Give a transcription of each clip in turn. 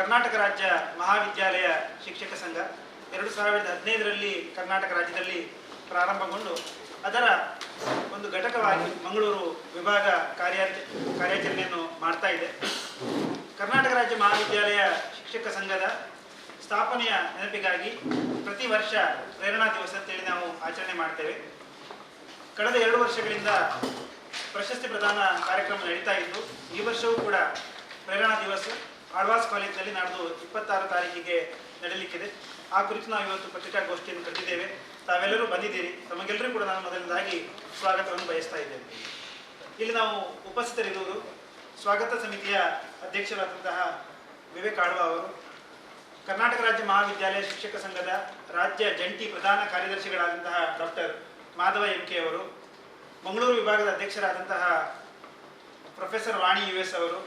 ಕರ್ನಾಟಕ ರಾಜ್ಯ ಮಹಾವಿದ್ಯಾಲಯ ಶಿಕ್ಷಕ ಸಂಘ ಎರಡು ಸಾವಿರದ ಹದಿನೈದರಲ್ಲಿ ಕರ್ನಾಟಕ ರಾಜ್ಯದಲ್ಲಿ ಪ್ರಾರಂಭಗೊಂಡು ಅದರ ಒಂದು ಘಟಕವಾಗಿ ಮಂಗಳೂರು ವಿಭಾಗ ಕಾರ್ಯ ಕಾರ್ಯಾಚರಣೆಯನ್ನು ಮಾಡ್ತಾ ಇದೆ. ಕರ್ನಾಟಕ ರಾಜ್ಯ ಮಹಾವಿದ್ಯಾಲಯ ಶಿಕ್ಷಕ ಸಂಘದ ಸ್ಥಾಪನೆಯ ನೆನಪಿಗಾಗಿ ಪ್ರತಿ ವರ್ಷ ಪ್ರೇರಣಾ ದಿವಸ ಅಂತೇಳಿ ನಾವು ಆಚರಣೆ ಮಾಡ್ತೇವೆ. ಕಳೆದ ಎರಡು ವರ್ಷಗಳಿಂದ ಪ್ರಶಸ್ತಿ ಪ್ರದಾನ ಕಾರ್ಯಕ್ರಮ ನಡೀತಾ ಇದ್ದು ಈ ವರ್ಷವೂ ಕೂಡ ಪ್ರೇರಣಾ ದಿವಸ. ಆಳ್ವಾಸ್ ಕಾಲೇಜಿನಲ್ಲಿ ನಾಡ್ದು ಇಪ್ಪತ್ತಾರು ತಾರೀಕಿಗೆ ನಡೆಯಲಿಕ್ಕಿದೆ ಆ ಕುರಿತು ನಾವು ಇವತ್ತು ಪತ್ರಿಕಾಗೋಷ್ಠಿಯನ್ನು ಕರೆದಿದ್ದೇವೆ ತಾವೆಲ್ಲರೂ ಬಂದಿದ್ದೀರಿ. ತಮಗೆಲ್ಲರೂ ಕೂಡ ನಾನು ಮೊದಲನೇದಾಗಿ ಸ್ವಾಗತವನ್ನು ಬಯಸ್ತಾ ಇದ್ದೇನೆ. ಇಲ್ಲಿ ನಾವು ಉಪಸ್ಥಿತರಿರುವುದು ಸ್ವಾಗತ ಸಮಿತಿಯ ಅಧ್ಯಕ್ಷರಾದಂತಹ ವಿವೇಕ್ ಆಳ್ವಾ ಅವರು. ಕರ್ನಾಟಕ ರಾಜ್ಯ ಮಹಾವಿದ್ಯಾಲಯ ಶಿಕ್ಷಕ ಸಂಘದ ರಾಜ್ಯ ಜಂಟಿ ಪ್ರಧಾನ ಕಾರ್ಯದರ್ಶಿಗಳಾದಂತಹ ಡಾಕ್ಟರ್ ಮಾಧವ ಎಂ ಕೆ ಅವರು, ಮಂಗಳೂರು ವಿಭಾಗದ ಅಧ್ಯಕ್ಷರಾದಂತಹ ಪ್ರೊಫೆಸರ್ ವಾಣಿ ಯು ಎಸ್ ಅವರು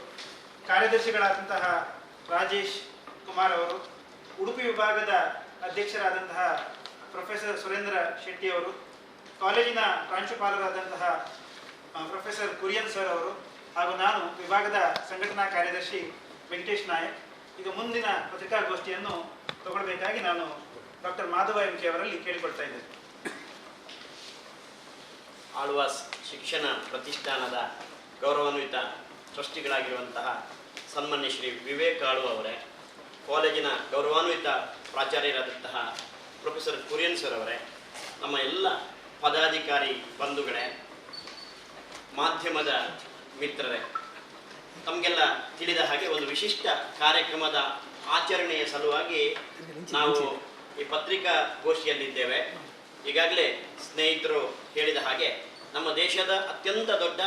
ಕಾರ್ಯದರ್ಶಿಗಳಾದಂತಹ ರಾಜೇಶ್ ಕುಮಾರ್ ಅವರು, ಉಡುಪಿ ವಿಭಾಗದ ಅಧ್ಯಕ್ಷರಾದಂತಹ ಪ್ರೊಫೆಸರ್ ಸುರೇಂದ್ರ ಶೆಟ್ಟಿ ಅವರು, ಕಾಲೇಜಿನ ಪ್ರಾಂಶುಪಾಲರಾದಂತಹ ಪ್ರೊಫೆಸರ್ ಕುರಿಯನ್ ಸರ್ ಅವರು, ಹಾಗೂ ನಾನು ವಿಭಾಗದ ಸಂಘಟನಾ ಕಾರ್ಯದರ್ಶಿ ವೆಂಕಟೇಶ್ ನಾಯಕ್. ಈಗ ಮುಂದಿನ ಪತ್ರಿಕಾಗೋಷ್ಠಿಯನ್ನು ತಗೊಳ್ಬೇಕಾಗಿ ನಾನು ಡಾಕ್ಟರ್ ಮಾಧವ ಎಂ ಕೆ ಅವರಲ್ಲಿ ಕೇಳಿಕೊಳ್ತಾ ಇದ್ದೇನೆ. ಆಳ್ವಾಸ್ ಶಿಕ್ಷಣ ಪ್ರತಿಷ್ಠಾನದ ಗೌರವಾನ್ವಿತ ಟ್ರಸ್ಟಿಗಳಾಗಿರುವಂತಹ ಸನ್ಮಾನ್ಯ ಶ್ರೀ ವಿವೇಕ್ ಕಾಳು ಅವರೇ, ಕಾಲೇಜಿನ ಗೌರವಾನ್ವಿತ ಪ್ರಾಚಾರ್ಯರಾದಂತಹ ಪ್ರೊಫೆಸರ್ ಕುರಿಯನ್ ಸರ್ ಅವರೇ, ನಮ್ಮ ಎಲ್ಲ ಪದಾಧಿಕಾರಿ ಬಂಧುಗಳೇ, ಮಾಧ್ಯಮದ ಮಿತ್ರರೇ, ತಮಗೆಲ್ಲ ತಿಳಿದ ಹಾಗೆ ಒಂದು ವಿಶಿಷ್ಟ ಕಾರ್ಯಕ್ರಮದ ಆಚರಣೆಯ ಸಲುವಾಗಿ ನಾವು ಈ ಪತ್ರಿಕಾಗೋಷ್ಠಿಯಲ್ಲಿದ್ದೇವೆ ಈಗಾಗಲೇ ಸ್ನೇಹಿತರು ಹೇಳಿದ ಹಾಗೆ ನಮ್ಮ ದೇಶದ ಅತ್ಯಂತ ದೊಡ್ಡ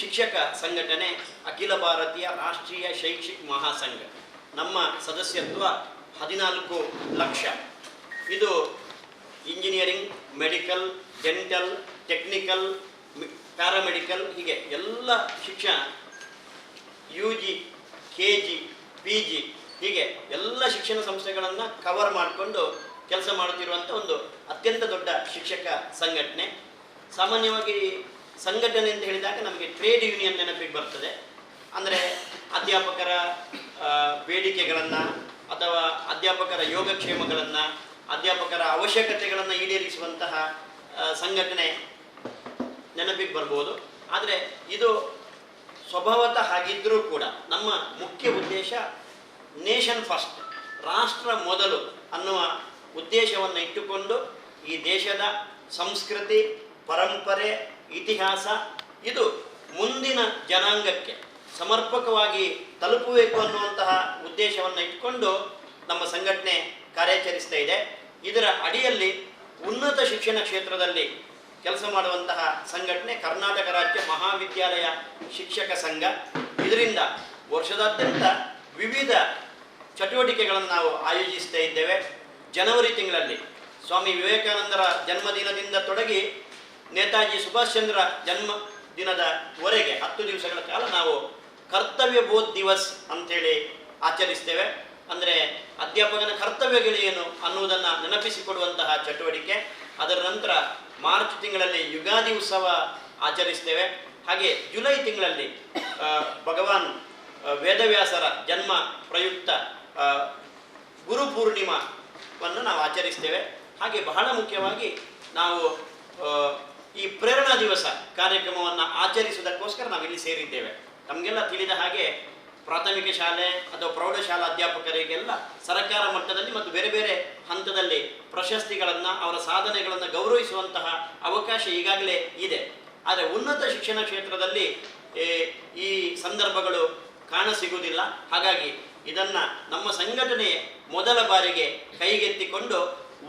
ಶಿಕ್ಷಕ ಸಂಘಟನೆ ಅಖಿಲ ಭಾರತೀಯ ರಾಷ್ಟ್ರೀಯ ಶೈಕ್ಷಿಕ ಮಹಾಸಂಘ. ನಮ್ಮ ಸದಸ್ಯತ್ವ ಹದಿನಾಲ್ಕು ಲಕ್ಷ. ಇದು engineering, medical, dental, technical paramedical ಹೀಗೆ ಎಲ್ಲ ಶಿಕ್ಷಣ U G K G P G ಹೀಗೆ ಎಲ್ಲ ಶಿಕ್ಷಣ ಸಂಸ್ಥೆಗಳನ್ನು ಕವರ್ ಮಾಡಿಕೊಂಡು ಕೆಲಸ ಮಾಡುತ್ತಿರುವಂಥ ಒಂದು ಅತ್ಯಂತ ದೊಡ್ಡ ಶಿಕ್ಷಕ ಸಂಘಟನೆ. ಸಾಮಾನ್ಯವಾಗಿ ಸಂಘಟನೆ ಅಂತ ಹೇಳಿದಾಗ ನಮಗೆ ಟ್ರೇಡ್ ಯೂನಿಯನ್ ನೆನಪಿಗೆ ಬರ್ತದೆ. ಅಂದರೆ ಅಧ್ಯಾಪಕರ ಬೇಡಿಕೆಗಳನ್ನು ಅಥವಾ ಅಧ್ಯಾಪಕರ ಯೋಗಕ್ಷೇಮಗಳನ್ನು, ಅಧ್ಯಾಪಕರ ಅವಶ್ಯಕತೆಗಳನ್ನು ಈಡೇರಿಸುವಂತಹ ಸಂಘಟನೆ ನೆನಪಿಗೆ ಬರ್ಬೋದು. ಆದರೆ ಇದು ಸ್ವಭಾವತಃ ಹಾಗಿದ್ದರೂ ಕೂಡ ನಮ್ಮ ಮುಖ್ಯ ಉದ್ದೇಶ ನೇಷನ್ ಫಸ್ಟ್, ರಾಷ್ಟ್ರ ಮೊದಲು ಅನ್ನುವ ಉದ್ದೇಶವನ್ನು ಇಟ್ಟುಕೊಂಡು ಈ ದೇಶದ ಸಂಸ್ಕೃತಿ ಪರಂಪರೆ, ಇತಿಹಾಸ, ಇದು ಮುಂದಿನ ಜನಾಂಗಕ್ಕೆ ಸಮರ್ಪಕವಾಗಿ ತಲುಪಬೇಕು ಅನ್ನುವಂತಹ ಉದ್ದೇಶವನ್ನು ಇಟ್ಕೊಂಡು ನಮ್ಮ ಸಂಘಟನೆ ಕಾರ್ಯಾಚರಿಸ್ತಾ ಇದೆ. ಇದರ ಅಡಿಯಲ್ಲಿ ಉನ್ನತ ಶಿಕ್ಷಣ ಕ್ಷೇತ್ರದಲ್ಲಿ ಕೆಲಸ ಮಾಡುವಂತಹ ಸಂಘಟನೆ ಕರ್ನಾಟಕ ರಾಜ್ಯ ಮಹಾವಿದ್ಯಾಲಯ ಶಿಕ್ಷಕ ಸಂಘ. ಇದರಿಂದ ವರ್ಷದಾದ್ಯಂತ ವಿವಿಧ ಚಟುವಟಿಕೆಗಳನ್ನು ನಾವು ಆಯೋಜಿಸ್ತಾ ಇದ್ದೇವೆ. ಜನವರಿ ತಿಂಗಳಲ್ಲಿ ಸ್ವಾಮಿ ವಿವೇಕಾನಂದರ ಜನ್ಮದಿನದಿಂದ ತೊಡಗಿ ನೇತಾಜಿ ಸುಭಾಷ್ ಚಂದ್ರ ಜನ್ಮ ದಿನದವರೆಗೆ ಹತ್ತು ದಿವಸಗಳ ಕಾಲ ನಾವು ಕರ್ತವ್ಯ ಬೋಧ್ ದಿವಸ್ ಅಂತೇಳಿ ಆಚರಿಸ್ತೇವೆ. ಅಂದರೆ ಅಧ್ಯಾಪಕನ ಕರ್ತವ್ಯಗಳೇನು ಅನ್ನುವುದನ್ನು ನೆನಪಿಸಿಕೊಡುವಂತಹ ಚಟುವಟಿಕೆ. ಅದರ ನಂತರ ಮಾರ್ಚ್ ತಿಂಗಳಲ್ಲಿ ಯುಗಾದಿ ಉತ್ಸವ ಆಚರಿಸ್ತೇವೆ. ಹಾಗೆ ಜುಲೈ ತಿಂಗಳಲ್ಲಿ ಭಗವಾನ್ ವೇದವ್ಯಾಸರ ಜನ್ಮ ಪ್ರಯುಕ್ತ ಗುರು ಪೂರ್ಣಿಮಾವನ್ನು ನಾವು ಆಚರಿಸ್ತೇವೆ. ಹಾಗೆ ಬಹಳ ಮುಖ್ಯವಾಗಿ ನಾವು ಈ ಪ್ರೇರಣಾ ದಿವಸ ಕಾರ್ಯಕ್ರಮವನ್ನು ಆಚರಿಸುವುದಕ್ಕೋಸ್ಕರ ನಾವಿಲ್ಲಿ ಸೇರಿದ್ದೇವೆ. ನಮಗೆಲ್ಲ ತಿಳಿದ ಹಾಗೆ ಪ್ರಾಥಮಿಕ ಶಾಲೆ ಅಥವಾ ಪ್ರೌಢಶಾಲಾ ಅಧ್ಯಾಪಕರಿಗೆಲ್ಲ ಸರ್ಕಾರ ಮಟ್ಟದಲ್ಲಿ ಮತ್ತು ಬೇರೆ ಬೇರೆ ಹಂತದಲ್ಲಿ ಪ್ರಶಸ್ತಿಗಳನ್ನು, ಅವರ ಸಾಧನೆಗಳನ್ನು ಗೌರವಿಸುವಂತಹ ಅವಕಾಶ ಈಗಾಗಲೇ ಇದೆ. ಆದರೆ ಉನ್ನತ ಶಿಕ್ಷಣ ಕ್ಷೇತ್ರದಲ್ಲಿ ಈ ಸಂದರ್ಭಗಳು ಕಾಣಸಿಗುವುದಿಲ್ಲ ಹಾಗಾಗಿ ಇದನ್ನು ನಮ್ಮ ಸಂಘಟನೆ ಮೊದಲ ಬಾರಿಗೆ ಕೈಗೆತ್ತಿಕೊಂಡು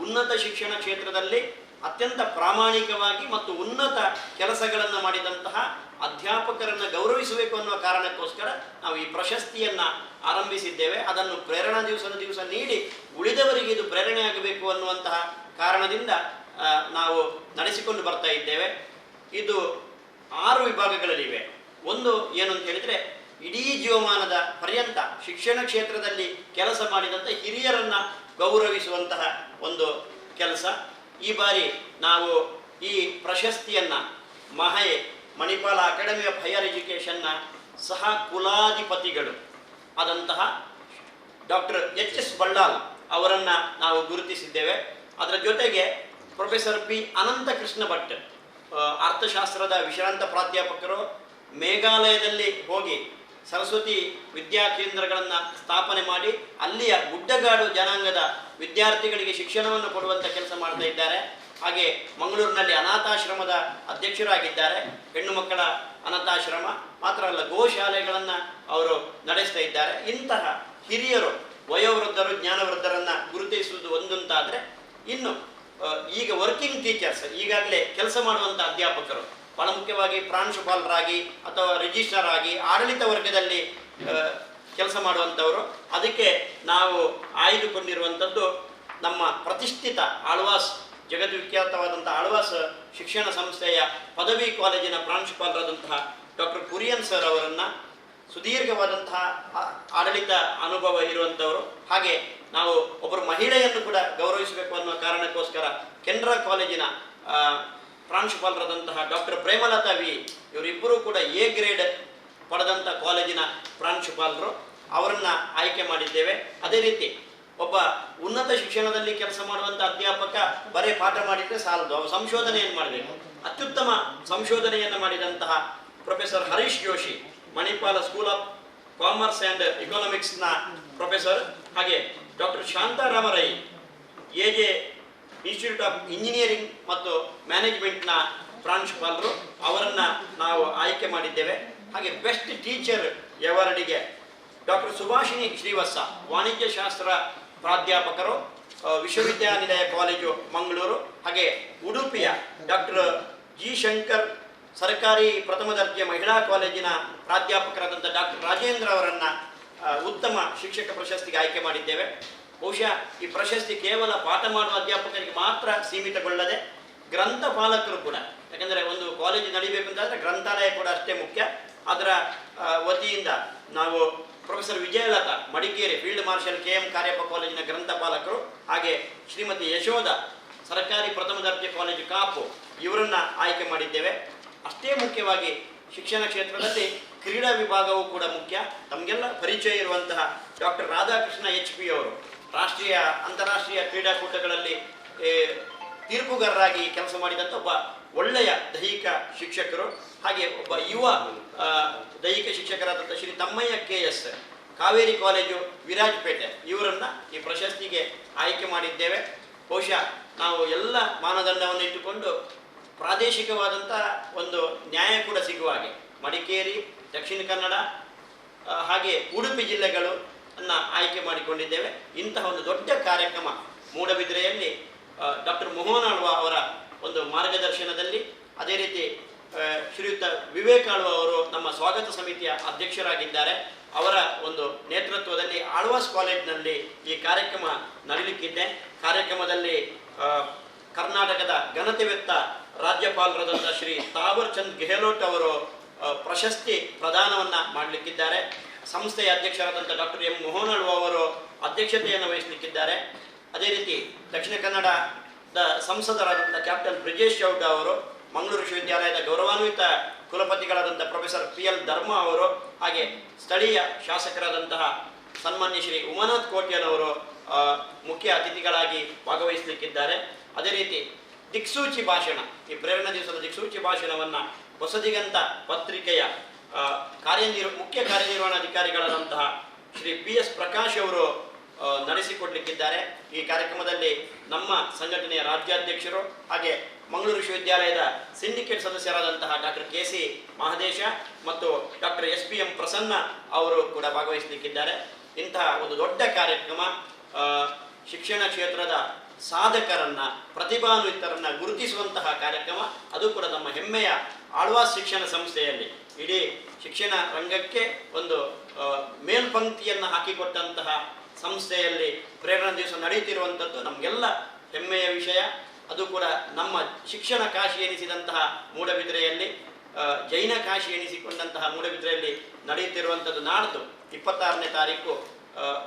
ಉನ್ನತ ಶಿಕ್ಷಣ ಕ್ಷೇತ್ರದಲ್ಲಿ ಅತ್ಯಂತ ಪ್ರಾಮಾಣಿಕವಾಗಿ ಮತ್ತು ಉನ್ನತ ಕೆಲಸಗಳನ್ನು ಮಾಡಿದಂತಹ ಅಧ್ಯಾಪಕರನ್ನು ಗೌರವಿಸಬೇಕು ಅನ್ನುವ ಕಾರಣಕ್ಕೋಸ್ಕರ ನಾವು ಈ ಪ್ರಶಸ್ತಿಯನ್ನು ಆರಂಭಿಸಿದ್ದೇವೆ. ಅದನ್ನು ಪ್ರೇರಣಾ ದಿವಸದ ದಿವಸ ನೀಡಿ ಉಳಿದವರಿಗೆ ಇದು ಪ್ರೇರಣೆ ಆಗಬೇಕು ಅನ್ನುವಂತಹ ಕಾರಣದಿಂದ ನಾವು ನಡೆಸಿಕೊಂಡು ಬರ್ತಾ ಇದ್ದೇವೆ. ಇದು ಆರು ವಿಭಾಗಗಳಲ್ಲಿವೆ. ಒಂದು ಏನು ಅಂತ ಹೇಳಿದರೆ, ಇಡೀ ಜೀವಮಾನದ ಪರ್ಯಂತ ಶಿಕ್ಷಣ ಕ್ಷೇತ್ರದಲ್ಲಿ ಕೆಲಸ ಮಾಡಿದಂಥ ಹಿರಿಯರನ್ನ ಗೌರವಿಸುವಂತಹ ಒಂದು ಕೆಲಸ. ಈ ಬಾರಿ ನಾವು ಈ ಪ್ರಶಸ್ತಿಯನ್ನು MAHE Manipal academy of higher ಎಜುಕೇಷನ್ನ ಸಹ ಕುಲಾಧಿಪತಿಗಳು ಆದಂತಹ ಡಾಕ್ಟರ್ ಎಚ್ ಎಸ್ ಬಳ್ಳಾಲ್ ಅವರನ್ನು ನಾವು ಗುರುತಿಸಿದ್ದೇವೆ. ಅದರ ಜೊತೆಗೆ ಪ್ರೊಫೆಸರ್ ಪಿ ಅನಂತ ಕೃಷ್ಣ ಭಟ್ ಅರ್ಥಶಾಸ್ತ್ರದ ವಿಶ್ರಾಂತ ಪ್ರಾಧ್ಯಾಪಕರು ಮೇಘಾಲಯದಲ್ಲಿ ಹೋಗಿ ಸರಸ್ವತಿ ವಿದ್ಯಾ ಕೇಂದ್ರಗಳನ್ನು ಸ್ಥಾಪನೆ ಮಾಡಿ ಅಲ್ಲಿಯ ಗುಡ್ಡಗಾಡು ಜನಾಂಗದ ವಿದ್ಯಾರ್ಥಿಗಳಿಗೆ ಶಿಕ್ಷಣವನ್ನು ಕೊಡುವಂಥ ಕೆಲಸ ಮಾಡ್ತಾ ಇದ್ದಾರೆ. ಹಾಗೆ ಮಂಗಳೂರಿನಲ್ಲಿ ಅನಾಥಾಶ್ರಮದ ಅಧ್ಯಕ್ಷರಾಗಿದ್ದಾರೆ. ಹೆಣ್ಣು ಮಕ್ಕಳ ಅನಾಥಾಶ್ರಮ ಮಾತ್ರ ಅಲ್ಲ, ಗೋಶಾಲೆಗಳನ್ನು ಅವರು ನಡೆಸ್ತಾ ಇದ್ದಾರೆ. ಇಂತಹ ಹಿರಿಯರು, ವಯೋವೃದ್ಧರು, ಜ್ಞಾನವೃದ್ಧರನ್ನು ಗುರುತಿಸುವುದು ಒಂದಂತಾದರೆ ಇನ್ನು ಈಗ ವರ್ಕಿಂಗ್ ಟೀಚರ್ಸ್ ಈಗಾಗಲೇ ಕೆಲಸ ಮಾಡುವಂಥ ಅಧ್ಯಾಪಕರು. ಬಹಳ ಮುಖ್ಯವಾಗಿ ಪ್ರಾಂಶುಪಾಲರಾಗಿ ಅಥವಾ ರಿಜಿಸ್ಟ್ರಾರ್ ಆಗಿ ಆಡಳಿತ ವರ್ಗದಲ್ಲಿ ಕೆಲಸ ಮಾಡುವಂಥವರು. ಅದಕ್ಕೆ ನಾವು ಆಯ್ದುಕೊಂಡಿರುವಂಥದ್ದು ನಮ್ಮ ಪ್ರತಿಷ್ಠಿತ ಆಳ್ವಾಸ್, ಜಗದ್ವಿಖ್ಯಾತವಾದಂಥ ಆಳ್ವಾಸ್ ಶಿಕ್ಷಣ ಸಂಸ್ಥೆಯ ಪದವಿ ಕಾಲೇಜಿನ ಪ್ರಾಂಶುಪಾಲರಾದಂತಹ ಡಾಕ್ಟರ್ ಕುರಿಯನ್ ಸರ್ ಅವರನ್ನು ಸುದೀರ್ಘವಾದಂತಹ ಆಡಳಿತ ಅನುಭವ ಇರುವಂಥವರು. ಹಾಗೆ ನಾವು ಒಬ್ಬರು ಮಹಿಳೆಯನ್ನು ಕೂಡ ಗೌರವಿಸಬೇಕು ಅನ್ನೋ ಕಾರಣಕ್ಕೋಸ್ಕರ ಕೆನರಾ ಕಾಲೇಜಿನ ಪ್ರಾಂಶುಪಾಲರಾದಂತಹ ಡಾಕ್ಟರ್ ಪ್ರೇಮಲತಾ ವಿ, ಇವರಿಬ್ಬರೂ ಕೂಡ ಎ ಗ್ರೇಡ್ ಪಡೆದಂಥ ಕಾಲೇಜಿನ ಪ್ರಾಂಶುಪಾಲರು. ಅವರನ್ನು ಆಯ್ಕೆ ಮಾಡಿದ್ದೇವೆ. ಅದೇ ರೀತಿ ಒಬ್ಬ ಉನ್ನತ ಶಿಕ್ಷಣದಲ್ಲಿ ಕೆಲಸ ಮಾಡುವಂಥ ಅಧ್ಯಾಪಕ ಬರೀ ಪಾಠ ಮಾಡಿದರೆ ಸಾಲದು. ಅವ ಸಂಶೋಧನೆಯನ್ನು ಮಾಡಬೇಕು. ಅತ್ಯುತ್ತಮ ಸಂಶೋಧನೆಯನ್ನು ಮಾಡಿದಂತಹ professor Harish Joshi, Manipal school of commerce and ಇಕೋನಾಮಿಕ್ಸ್ನ professor, ಹಾಗೆ doctor Shantarama Rai, A J institute of engineering ಮತ್ತು ಮ್ಯಾನೇಜ್ಮೆಂಟ್ನ ಪ್ರಾಂಶುಪಾಲರು ಅವರನ್ನು ನಾವು ಆಯ್ಕೆ ಮಾಡಿದ್ದೇವೆ. ಹಾಗೆ ಬೆಸ್ಟ್ ಟೀಚರ್ ಎವರ್ಡಿಗೆ ಡಾಕ್ಟರ್ ಸುಭಾಷಿಣಿ ಶ್ರೀವತ್ಸ ವಾಣಿಜ್ಯ ಶಾಸ್ತ್ರ ಪ್ರಾಧ್ಯಾಪಕರು ವಿಶ್ವವಿದ್ಯಾನಿಲಯ ಕಾಲೇಜು ಮಂಗಳೂರು, ಹಾಗೆ ಉಡುಪಿಯ ಡಾಕ್ಟರ್ ಜಿ ಶಂಕರ್, ಸರ್ಕಾರಿ ಪ್ರಥಮ ದರ್ಜೆ ಮಹಿಳಾ ಕಾಲೇಜಿನ ಪ್ರಾಧ್ಯಾಪಕರಾದಂಥ ಡಾಕ್ಟರ್ ರಾಜೇಂದ್ರ ಅವರನ್ನ ಉತ್ತಮ ಶಿಕ್ಷಕ ಪ್ರಶಸ್ತಿಗೆ ಆಯ್ಕೆ ಮಾಡಿದ್ದೇವೆ. ಬಹುಶಃ ಈ ಪ್ರಶಸ್ತಿ ಕೇವಲ ಪಾಠ ಮಾಡುವ ಅಧ್ಯಾಪಕರಿಗೆ ಮಾತ್ರ ಸೀಮಿತಗೊಳ್ಳದೆ ಗ್ರಂಥಪಾಲಕರು ಕೂಡ, ಯಾಕಂದರೆ ಒಂದು ಕಾಲೇಜು ನಡಿಬೇಕು ಗ್ರಂಥಾಲಯ ಕೂಡ ಅಷ್ಟೇ ಮುಖ್ಯ. ಅದರ ವತಿಯಿಂದ ನಾವು professor Vijayalatha Madikeri field marshal K M Kariappa ಕಾಲೇಜಿನ ಗ್ರಂಥಪಾಲಕರು ಹಾಗೆ ಶ್ರೀಮತಿ ಯಶೋಧ ಸರ್ಕಾರಿ ಪ್ರಥಮ ದರ್ಜೆ ಕಾಲೇಜು ಕಾಪು ಇವರನ್ನ ಆಯ್ಕೆ ಮಾಡಿದ್ದೇವೆ. ಅಷ್ಟೇ ಮುಖ್ಯವಾಗಿ ಶಿಕ್ಷಣ ಕ್ಷೇತ್ರದಲ್ಲಿ ಕ್ರೀಡಾ ವಿಭಾಗವೂ ಕೂಡ ಮುಖ್ಯ. ತಮಗೆಲ್ಲ ಪರಿಚಯ ಇರುವಂತಹ ಡಾಕ್ಟರ್ ರಾಧಾಕೃಷ್ಣ ಎಚ್ ಪಿ ಅವರು ರಾಷ್ಟ್ರೀಯ, ಅಂತಾರಾಷ್ಟ್ರೀಯ ಕ್ರೀಡಾಕೂಟಗಳಲ್ಲಿ ತೀರ್ಪುಗಾರರಾಗಿ ಕೆಲಸ ಮಾಡಿದಂಥ ಒಬ್ಬ ಒಳ್ಳೆಯ ದೈಹಿಕ ಶಿಕ್ಷಕರು, ಹಾಗೆ ಒಬ್ಬ ಯುವ ದೈಹಿಕ ಶಿಕ್ಷಕರಾದಂಥ Shri Thammaiah K S Kaveri college, Virajpet. ಇವರನ್ನ ಈ ಪ್ರಶಸ್ತಿಗೆ ಆಯ್ಕೆ ಮಾಡಿದ್ದೇವೆ. ಬಹುಶಃ ನಾವು ಎಲ್ಲ ಮಾನದಂಡವನ್ನು ಇಟ್ಟುಕೊಂಡು ಪ್ರಾದೇಶಿಕವಾದಂಥ ಒಂದು ನ್ಯಾಯ ಕೂಡ ಸಿಗುವ ಹಾಗೆ. ಮಡಿಕೇರಿ, ದಕ್ಷಿಣ ಕನ್ನಡ ಹಾಗೆ ಉಡುಪಿ ಜಿಲ್ಲೆಗಳು ಅನ್ನ ಆಯ್ಕೆ ಮಾಡಿಕೊಂಡಿದ್ದೇವೆ. ಇಂತಹ ಒಂದು ದೊಡ್ಡ ಕಾರ್ಯಕ್ರಮ ಮೂಡಬಿದ್ರೆಯಲ್ಲಿ ಡಾಕ್ಟರ್ ಮೋಹನ್ ಆಳ್ವ ಅವರ ಒಂದು ಮಾರ್ಗದರ್ಶನದಲ್ಲಿ, ಅದೇ ರೀತಿ ಶ್ರೀಯುತ ವಿವೇಕ್ ಆಳ್ವ ಅವರು ನಮ್ಮ ಸ್ವಾಗತ ಸಮಿತಿಯ ಅಧ್ಯಕ್ಷರಾಗಿದ್ದಾರೆ. ಅವರ ಒಂದು ನೇತೃತ್ವದಲ್ಲಿ ಆಳ್ವಾಸ್ ಕಾಲೇಜ್ನಲ್ಲಿ ಈ ಕಾರ್ಯಕ್ರಮ ನಡೀಲಿಕ್ಕಿದೆ. ಕಾರ್ಯಕ್ರಮದಲ್ಲಿ ಕರ್ನಾಟಕದ ಘನತೆವೆತ್ತ ರಾಜ್ಯಪಾಲರಾದಂಥ ಶ್ರೀ ತಾವರ್ ಚಂದ್ ಗೆಹ್ಲೋಟ್ ಅವರು ಪ್ರಶಸ್ತಿ ಪ್ರದಾನವನ್ನ ಮಾಡಲಿಕ್ಕಿದ್ದಾರೆ. ಸಂಸ್ಥೆಯ ಅಧ್ಯಕ್ಷರಾದಂಥ ಡಾಕ್ಟರ್ ಎಂ ಮೋಹನ್ ಅಳ್ವ ಅವರು ಅಧ್ಯಕ್ಷತೆಯನ್ನು ವಹಿಸಲಿಕ್ಕಿದ್ದಾರೆ. ಅದೇ ರೀತಿ ದಕ್ಷಿಣ ಕನ್ನಡದ ಸಂಸದರಾದಂಥ ಕ್ಯಾಪ್ಟನ್ ಬ್ರಿಜೇಶ್ ಚೌಡ ಅವರು, ಮಂಗಳೂರು ವಿಶ್ವವಿದ್ಯಾಲಯದ ಗೌರವಾನ್ವಿತ ಕುಲಪತಿಗಳಾದಂಥ ಪ್ರೊಫೆಸರ್ ಪಿ ಎಲ್ ಧರ್ಮ ಅವರು, ಹಾಗೆ ಸ್ಥಳೀಯ ಶಾಸಕರಾದಂತಹ ಸನ್ಮಾನ್ಯ ಶ್ರೀ ಉಮಾನಾಥ್ ಕೋಟ್ಯನ್ ಅವರು ಮುಖ್ಯ ಅತಿಥಿಗಳಾಗಿ ಭಾಗವಹಿಸಲಿಕ್ಕಿದ್ದಾರೆ. ಅದೇ ರೀತಿ ದಿಕ್ಸೂಚಿ ಭಾಷಣ, ಈ ಪ್ರೇರಣಾ ದಿವಸದ ದಿಕ್ಸೂಚಿ ಭಾಷಣವನ್ನು ಹೊಸದಿಗಂತ ಪತ್ರಿಕೆಯ ಕಾರ್ಯನಿರ್, ಮುಖ್ಯ ಕಾರ್ಯನಿರ್ವಹಣಾಧಿಕಾರಿಗಳಾದಂತಹ ಶ್ರೀ ಪಿ ಎಸ್ ಪ್ರಕಾಶ್ ಅವರು ನಡೆಸಿಕೊಡ್ಲಿಕ್ಕಿದ್ದಾರೆ. ಈ ಕಾರ್ಯಕ್ರಮದಲ್ಲಿ ನಮ್ಮ ಸಂಘಟನೆಯ ರಾಜ್ಯಾಧ್ಯಕ್ಷರು ಹಾಗೆ ಮಂಗಳೂರು ವಿಶ್ವವಿದ್ಯಾಲಯದ ಸಿಂಡಿಕೇಟ್ ಸದಸ್ಯರಾದಂತಹ ಡಾಕ್ಟರ್ ಕೆ ಸಿ ಮಹದೇಶ ಮತ್ತು doctor S P M Prasanna ಅವರು ಕೂಡ ಭಾಗವಹಿಸಲಿಕ್ಕಿದ್ದಾರೆ. ಇಂತಹ ಒಂದು ದೊಡ್ಡ ಕಾರ್ಯಕ್ರಮ ಶಿಕ್ಷಣ ಕ್ಷೇತ್ರದ ಸಾಧಕರನ್ನ, ಪ್ರತಿಭಾನ್ವಿತರನ್ನ ಗುರುತಿಸುವಂತಹ ಕಾರ್ಯಕ್ರಮ. ಅದು ಕೂಡ ನಮ್ಮ ಹೆಮ್ಮೆಯ ಆಳ್ವಾಸ್ ಶಿಕ್ಷಣ ಸಂಸ್ಥೆಯಲ್ಲಿ ಇಡೀ ಶಿಕ್ಷಣ ರಂಗಕ್ಕೆ ಒಂದು ಮೇಲ್ಪಂಕ್ತಿಯನ್ನು ಹಾಕಿಕೊಟ್ಟಂತಹ ಸಂಸ್ಥೆಯಲ್ಲಿ ಪ್ರೇರಣಾ ದಿವಸ ನಡೆಯುತ್ತಿರುವಂಥದ್ದು ನಮಗೆಲ್ಲ ಹೆಮ್ಮೆಯ ವಿಷಯ. ಅದು ಕೂಡ ನಮ್ಮ ಶಿಕ್ಷಣ ಕಾಶಿ ಎನಿಸಿದಂತಹ ಮೂಡಬಿದ್ರೆಯಲ್ಲಿ ಜೈನ ಕಾಶಿ ಎನಿಸಿಕೊಂಡಂತಹ ಮೂಡಬಿದ್ರೆಯಲ್ಲಿ ನಡೆಯುತ್ತಿರುವಂಥದ್ದು ನಾಡ್ದು ಇಪ್ಪತ್ತಾರನೇ ತಾರೀಕು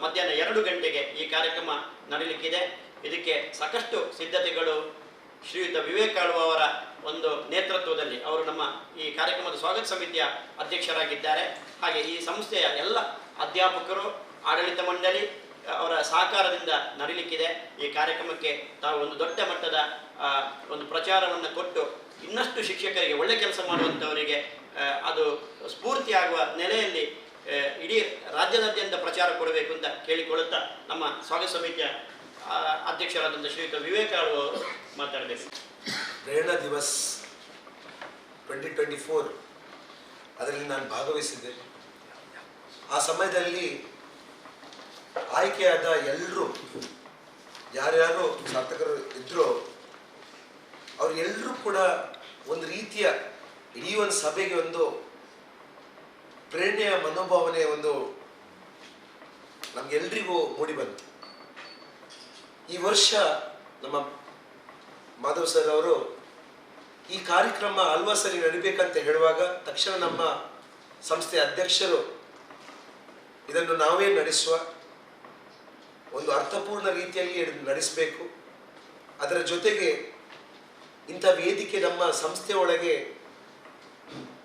ಮಧ್ಯಾಹ್ನ ಎರಡು ಗಂಟೆಗೆ ಈ ಕಾರ್ಯಕ್ರಮ ನಡೀಲಿಕ್ಕಿದೆ. ಇದಕ್ಕೆ ಸಾಕಷ್ಟು ಸಿದ್ಧತೆಗಳು ಶ್ರೀಯುತ ವಿವೇಕಾಳು ಅವರ ಒಂದು ನೇತೃತ್ವದಲ್ಲಿ ಅವರು ನಮ್ಮ ಈ ಕಾರ್ಯಕ್ರಮದ ಸ್ವಾಗತ ಸಮಿತಿಯ ಅಧ್ಯಕ್ಷರಾಗಿದ್ದಾರೆ. ಹಾಗೆ ಈ ಸಂಸ್ಥೆಯ ಎಲ್ಲ ಅಧ್ಯಾಪಕರು, ಆಡಳಿತ ಮಂಡಳಿ ಅವರ ಸಹಕಾರದಿಂದ ನಡೀಲಿಕ್ಕಿದೆ. ಈ ಕಾರ್ಯಕ್ರಮಕ್ಕೆ ತಾವು ಒಂದು ದೊಡ್ಡ ಮಟ್ಟದ ಒಂದು ಪ್ರಚಾರವನ್ನು ಕೊಟ್ಟು ಇನ್ನಷ್ಟು ಶಿಕ್ಷಕರಿಗೆ, ಒಳ್ಳೆ ಕೆಲಸ ಮಾಡುವಂಥವರಿಗೆ ಅದು ಸ್ಫೂರ್ತಿಯಾಗುವ ನೆಲೆಯಲ್ಲಿ ಇಡೀ ರಾಜ್ಯದಾದ್ಯಂತ ಪ್ರಚಾರ ಕೊಡಬೇಕು ಅಂತ ಕೇಳಿಕೊಳ್ಳುತ್ತಾ ನಮ್ಮ ಸ್ವಾಗತ ಸಮಿತಿಯ ಅಧ್ಯಕ್ಷರಾದಂಥ ಶ್ರೀಯುತ ವಿವೇಕ್ ಆಳು ಅವರು ಮಾತಾಡಬೇಕು. Prerana Divas twenty twenty four ಅದರಲ್ಲಿ ನಾನು ಭಾಗವಹಿಸಿದ್ದೆ. ಆ ಸಮಯದಲ್ಲಿ ಆಯ್ಕೆಯಾದ ಎಲ್ಲರೂ ಯಾರ್ಯಾರು ಸಾರ್ಥಕರು ಇದ್ರೋ ಅವರೆಲ್ಲರೂ ಕೂಡ ಒಂದು ರೀತಿಯ ಇಡೀ ಒಂದು ಸಭೆಗೆ ಒಂದು ಪ್ರೇರಣೆಯ ಮನೋಭಾವನೆ ಒಂದು ನಮ್ಗೆಲ್ರಿಗೂ ಮೂಡಿ ಬಂತು. ಈ ವರ್ಷ ನಮ್ಮ ಮಾಧವ್ ಸರ್ ಅವರು ಈ ಕಾರ್ಯಕ್ರಮ ಅಲ್ವಾ ಸರಿ ನಡಿಬೇಕಂತ ಹೇಳುವಾಗ ತಕ್ಷಣ ನಮ್ಮ ಸಂಸ್ಥೆ ಅಧ್ಯಕ್ಷರು ಇದನ್ನು ನಾವೇ ನಡೆಸುವ ಒಂದು ಅರ್ಥಪೂರ್ಣ ರೀತಿಯಲ್ಲಿ ನಡೆಸಬೇಕು. ಅದರ ಜೊತೆಗೆ ಇಂಥ ವೇದಿಕೆ ನಮ್ಮ ಸಂಸ್ಥೆ ಒಳಗೆ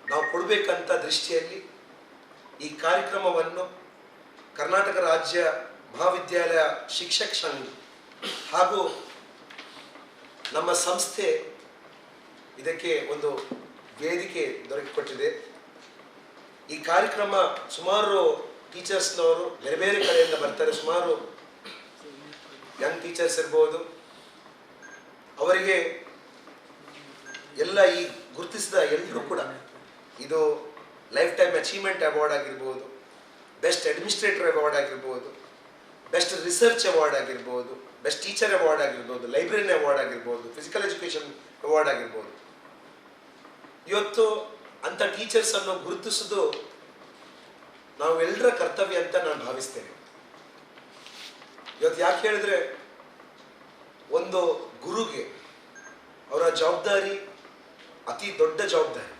ನಾವು ಕೊಡಬೇಕಂತ ದೃಷ್ಟಿಯಲ್ಲಿ ಈ ಕಾರ್ಯಕ್ರಮವನ್ನು ಕರ್ನಾಟಕ ರಾಜ್ಯ ಮಹಾವಿದ್ಯಾಲಯ ಶಿಕ್ಷಕ ಸಂಘ ಹಾಗೂ ನಮ್ಮ ಸಂಸ್ಥೆ ಇದಕ್ಕೆ ಒಂದು ವೇದಿಕೆ ದೊರಕಿಕೊಟ್ಟಿದೆ. ಈ ಕಾರ್ಯಕ್ರಮ ಸುಮಾರು ಟೀಚರ್ಸ್ನವರು, ಬೇರೆ ಬೇರೆ ಕಡೆಯಿಂದ ಬರ್ತಾರೆ. ಸುಮಾರು ಯಂಗ್ ಟೀಚರ್ಸ್ ಇರ್ಬೋದು. ಅವರಿಗೆ ಎಲ್ಲ ಈ ಗುರುತಿಸಿದ ಎಲ್ಲರೂ ಕೂಡ ಇದು ಲೈಫ್ ಟೈಮ್ ಅಚೀವ್ಮೆಂಟ್ ಅವಾರ್ಡ್ ಆಗಿರ್ಬೋದು ಬೆಸ್ಟ್ ಅಡ್ಮಿನಿಸ್ಟ್ರೇಟರ್ ಅವಾರ್ಡ್ ಆಗಿರ್ಬೋದು ಬೆಸ್ಟ್ ರಿಸರ್ಚ್ ಅವಾರ್ಡ್ ಆಗಿರ್ಬೋದು ಬೆಸ್ಟ್ ಟೀಚರ್ ಅವಾರ್ಡ್ ಆಗಿರ್ಬೋದು ಲೈಬ್ರರಿ ಅವಾರ್ಡ್ ಆಗಿರ್ಬೋದು ಫಿಸಿಕಲ್ ಎಜುಕೇಶನ್ ಅವಾರ್ಡ್ ಆಗಿರ್ಬೋದು. ಇವತ್ತು ಅಂಥ ಟೀಚರ್ಸ್ ಅನ್ನು ಗುರುತಿಸೋದು ನಾವೆಲ್ಲರ ಕರ್ತವ್ಯ ಅಂತ ನಾನು ಭಾವಿಸ್ತೇನೆ. ಇವತ್ತು ಯಾಕೆ ಹೇಳಿದ್ರೆ, ಒಂದು ಗುರುಗೆ ಅವರ ಜವಾಬ್ದಾರಿ ಅತಿ ದೊಡ್ಡ ಜವಾಬ್ದಾರಿ.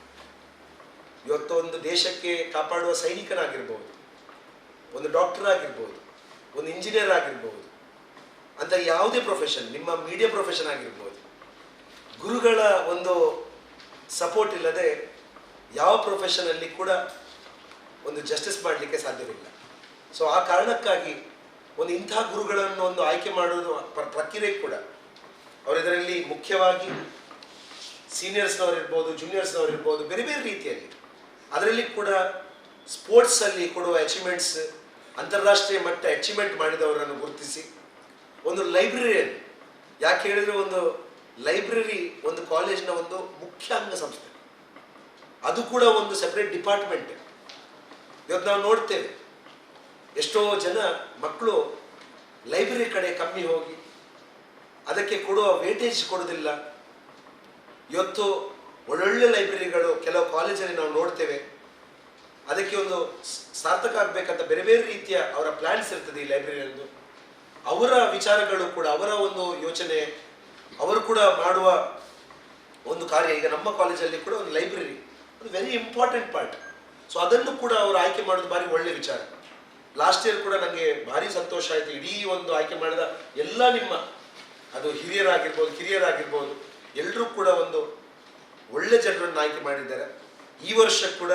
ಇವತ್ತು ಒಂದು ದೇಶಕ್ಕೆ ಕಾಪಾಡುವ ಸೈನಿಕನಾಗಿರ್ಬೋದು, ಒಂದು ಡಾಕ್ಟರ್ ಆಗಿರ್ಬೋದು ಒಂದು ಇಂಜಿನಿಯರ್ ಆಗಿರ್ಬೋದು. ಅಂತ ಯಾವುದೇ ಪ್ರೊಫೆಷನ್ ನಿಮ್ಮ ಮೀಡಿಯಾ ಪ್ರೊಫೆಷನ್ ಆಗಿರ್ಬೋದು. ಗುರುಗಳ ಒಂದು ಸಪೋರ್ಟ್ ಇಲ್ಲದೆ ಯಾವ ಪ್ರೊಫೆಷನಲ್ಲಿ ಕೂಡ ಒಂದು ಜಸ್ಟಿಸ್ ಮಾಡಲಿಕ್ಕೆ ಸಾಧ್ಯವಿಲ್ಲ. ಸೊ ಆ ಕಾರಣಕ್ಕಾಗಿ ಒಂದು ಇಂತಹ ಗುರುಗಳನ್ನು ಒಂದು ಆಯ್ಕೆ ಮಾಡೋದು ಪ್ರಕ್ರಿಯೆ ಕೂಡ. ಅವರು ಇದರಲ್ಲಿ ಮುಖ್ಯವಾಗಿ ಸೀನಿಯರ್ಸ್ನವ್ರು ಇರ್ಬೋದು ಜೂನಿಯರ್ಸ್ನವ್ರು ಇರ್ಬೋದು, ಬೇರೆ ಬೇರೆ ರೀತಿಯಲ್ಲಿ. ಅದರಲ್ಲಿ ಕೂಡ ಸ್ಪೋರ್ಟ್ಸಲ್ಲಿ ಕೊಡುವ ಅಚೀವ್ಮೆಂಟ್ಸ್ ಅಂತಾರಾಷ್ಟ್ರೀಯ ಮಟ್ಟ ಅಚೀವ್ಮೆಂಟ್ ಮಾಡಿದವರನ್ನು ಗುರುತಿಸಿ. ಒಂದು ಲೈಬ್ರರಿಯನ್ ಯಾಕೆ ಹೇಳಿದ್ರೆ ಒಂದು ಲೈಬ್ರರಿ ಒಂದು ಕಾಲೇಜ್ನ ಒಂದು ಮುಖ್ಯ ಅಂಗ ಸಂಸ್ಥೆ. ಅದು ಕೂಡ ಒಂದು ಸೆಪರೇಟ್ ಡಿಪಾರ್ಟ್ಮೆಂಟ್ ಇವತ್ತು ನಾವು ನೋಡ್ತೇವೆ, ಎಷ್ಟೋ ಜನ ಮಕ್ಕಳು ಲೈಬ್ರರಿ ಕಡೆ ಕಮ್ಮಿ ಹೋಗಿ, ಅದಕ್ಕೆ ಕೊಡುವ ವೇಟೇಜ್ ಕೊಡೋದಿಲ್ಲ. ಇವತ್ತು ಒಳ್ಳೊಳ್ಳೆ ಲೈಬ್ರರಿಗಳು ಕೆಲವು ಕಾಲೇಜಲ್ಲಿ ನಾವು ನೋಡ್ತೇವೆ. ಅದಕ್ಕೆ ಒಂದು ಸಾರ್ಥಕ ಆಗಬೇಕಂತ ಬೇರೆ ಬೇರೆ ರೀತಿಯ ಅವರ ಪ್ಲಾನ್ಸ್ ಇರ್ತದೆ ಈ ಲೈಬ್ರರಿಯಲ್ಲಿ ಅವರ ವಿಚಾರಗಳು ಕೂಡ, ಅವರ ಒಂದು ಯೋಚನೆ, ಅವರು ಕೂಡ ಮಾಡುವ ಒಂದು ಕಾರ್ಯ, ಈಗ ನಮ್ಮ ಕಾಲೇಜಲ್ಲಿ ಕೂಡ ಒಂದು ಲೈಬ್ರರಿ ಒಂದು ವೆರಿ ಇಂಪಾರ್ಟೆಂಟ್ ಪಾರ್ಟ್ ಸೊ ಅದನ್ನು ಕೂಡ ಅವರು ಆಯ್ಕೆ ಮಾಡೋದು ಭಾರಿ ಒಳ್ಳೆ ವಿಚಾರ. ಲಾಸ್ಟ್ ಇಯರ್ ಕೂಡ ನನಗೆ ಭಾರಿ ಸಂತೋಷ ಆಯಿತು. ಇಡೀ ಒಂದು ಆಯ್ಕೆ ಮಾಡಿದ ಎಲ್ಲ ನಿಮ್ಮ, ಅದು ಹಿರಿಯರಾಗಿರ್ಬೋದು, ಕಿರಿಯರಾಗಿರ್ಬೋದು ಎಲ್ಲರೂ ಕೂಡ ಒಂದು ಒಳ್ಳೆ ಜನರನ್ನು ಆಯ್ಕೆ ಮಾಡಿದ್ದಾರೆ. ಈ ವರ್ಷ ಕೂಡ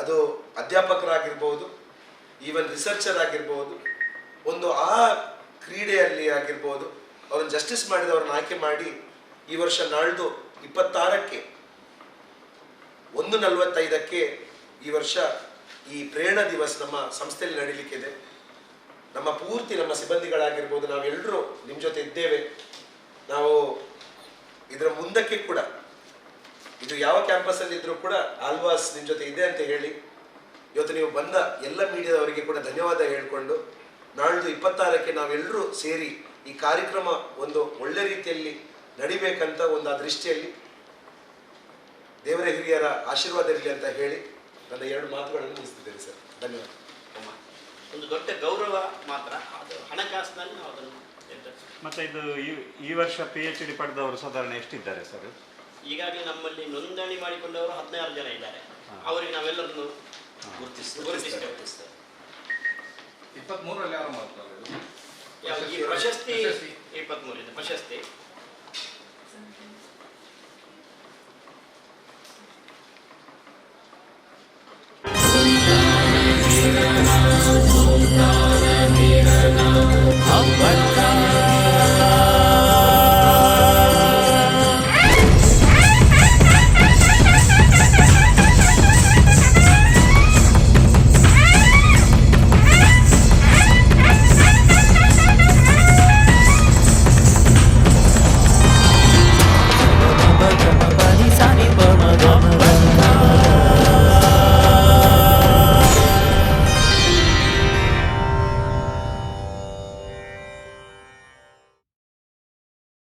ಅದು ಅಧ್ಯಾಪಕರಾಗಿರ್ಬೋದು ಈವನ್ ರಿಸರ್ಚರ್ ಆಗಿರ್ಬೋದು, ಒಂದು ಆ ಕ್ರೀಡೆಯಲ್ಲಿ ಆಗಿರ್ಬೋದು, ಅವ್ರನ್ನ ಜಸ್ಟಿಸ್ ಮಾಡಿದವ್ರನ್ನ ಆಯ್ಕೆ ಮಾಡಿ ಈ ವರ್ಷ ನಾಳ್ದು ಇಪ್ಪತ್ತಾರಕ್ಕೆ, ಒಂದು ನಲವತ್ತೈದಕ್ಕೆ ಈ ವರ್ಷ ಈ ಪ್ರೇರಣಾ ದಿವಸ ನಮ್ಮ ಸಂಸ್ಥೆಯಲ್ಲಿ ನಡೀಲಿಕ್ಕಿದೆ. ನಮ್ಮ ಪೂರ್ತಿ ನಮ್ಮ ಸಿಬ್ಬಂದಿಗಳಾಗಿರ್ಬೋದು ನಾವೆಲ್ಲರೂ ನಿಮ್ಮ ಜೊತೆ ಇದ್ದೇವೆ. ನಾವು ಇದರ ಮುಂದಕ್ಕೆ ಕೂಡ ಇದು ಯಾವ ಕ್ಯಾಂಪಸಲ್ಲಿ ಇದ್ರೂ ಕೂಡ ಆಲ್ವಾಸ್ ನಿಮ್ಮ ಜೊತೆ ಇದೆ ಅಂತ ಹೇಳಿ ಇವತ್ತು ನೀವು ಬಂದ ಎಲ್ಲ ಮೀಡಿಯಾದವರಿಗೆ ಕೂಡ ಧನ್ಯವಾದ ಹೇಳಿಕೊಂಡು ನಾಳ್ದು ಇಪ್ಪತ್ತಾರಕ್ಕೆ ನಾವೆಲ್ಲರೂ ಸೇರಿ ಈ ಕಾರ್ಯಕ್ರಮ ಒಂದು ಒಳ್ಳೆ ರೀತಿಯಲ್ಲಿ ನಡಿಬೇಕಂತ ಒಂದು ಆ ದೃಷ್ಟಿಯಲ್ಲಿ ದೇವರ ಹಿರಿಯರ ಆಶೀರ್ವಾದ ಇರಲಿ ಅಂತ ಹೇಳಿ ನನ್ನ ಎರಡು ಮಾತುಗಳನ್ನು ಮುಗಿಸ್ತಿದ್ದೇನೆ ಸರ್ ಧನ್ಯವಾದ ಅಮ್ಮ. ಒಂದು ದೊಡ್ಡ ಗೌರವ ಮಾತ್ರ ಅದು ಹಣಕಾಸಿನಲ್ಲಿ ನಾವು ಅದನ್ನು ನಿರ್ಧರಿಸ್ಬೇಕು. ಮತ್ತೆ ಇದು ಈ- ಈ ವರ್ಷ ಪಿ ಎಚ್ ಡಿ ಪಡೆದವರು ಸಾಧಾರಣ ಎಷ್ಟಿದ್ದಾರೆ ಸರ್ ಈಗಾಗಲೇ ನಮ್ಮಲ್ಲಿ ನೋಂದಣಿ ಮಾಡಿಕೊಂಡವರು ಹದಿನಾರು ಜನ ಇದ್ದಾರೆ. ಅವರಿಗೆ ನಾವೆಲ್ಲರನ್ನು ಗುರುತಿಸ್ತೇವೆ ಇಪ್ಪತ್ಮೂರರಲ್ಲಿ ಈ ಪ್ರಶಸ್ತಿ ಇಪ್ಪತ್ಮೂರಿಂದ ಪ್ರಶಸ್ತಿ.